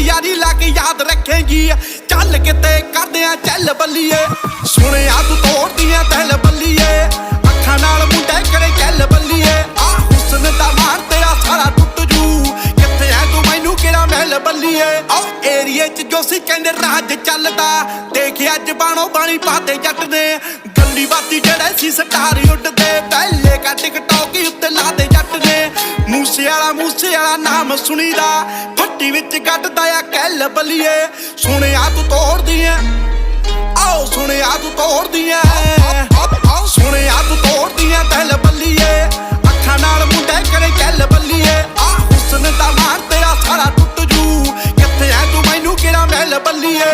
ਯਾਰੀ ਲਾ ਕੇ ਯਾਦ ਰੱਖੇਗੀ। ਚੱਲ ਕਿਤੇ ਕਰਦੇ ਆ ਚੱਲ ਬੱਲੀਏ। ਸੁਣਿਆ ਤੂੰ ਤੋੜਦੀ ਐ ਤੈਲ ਬੱਲੀਏ। ਅੱਖਾਂ ਨਾਲ ਮੁੰਡੇ ਕਰੇ ਚੱਲ ਬੱਲੀਏ। ਆ ਹੁਸਨ ਦਾ ਮਾਰ ਤੇਰਾ ਸਾਰਾ ਟੁੱਟ ਜੂ। ਕਿੱਥੇ ਐ ਤੂੰ ਮੈਨੂੰ ਕਿਹੜਾ ਮਹਿਲ ਬੱਲੀਏ? ਆਓ ਏਰੀਏ ਚ ਜੋ ਸੀ ਕਹਿੰਦੇ ਰਾਜ ਚੱਲਦਾ। ਦੇਖੇ ਅੱਜ ਬਾਣੋ ਬਾਣੀ ਪਾਤੇ ਜੱਟ ਨੇ ਗੱਲੀ ਬਾਤੀ ਜਿਹੜੇ ਸੀ ਸਟਾਰ ਉੱਡਦੇ। ਪਹਿਲੇ ਕਾ ਟਿਕਟੌਕ ਉੱਤੇ ਲਾਦੇ ਮੂਸੇ ਵਾਲਾ ਮੂਸੇ ਵਾਲਾ ਨਾਮ ਸੁਣੀਦਾ। ਫੱਟੀ ਵਿੱਚ ਗੱਡਦਾ ਆ ਕਹਿਲ ਬੱਲੀਏ। ਸੁਣਿਆ ਤੂੰ ਤੋੜਦੀ ਐ ਆਓ ਸੁਣਿਆ ਤੂੰ ਤੋੜਦੀ ਐ ਆਓ ਸੁਣਿਆ ਤੂੰ ਤੋੜਦੀ ਐ ਤਹਿਲ ਬੱਲੀਏ। ਅੱਖਾਂ ਨਾਲ ਮੁੰਡੇ ਕਰੇ ਕਹਿਲ ਬੱਲੀਏ। ਆ ਹੁਸਨ ਦਾ ਮਾਰ ਤੇਰਾ ਸਾਰਾ ਟੁੱਟ ਜੂ। ਕਿੱਥੇ ਐ ਤੂੰ ਮੈਨੂੰ ਕਿਹੜਾ ਮਹਿਲ ਬੱਲੀਏ?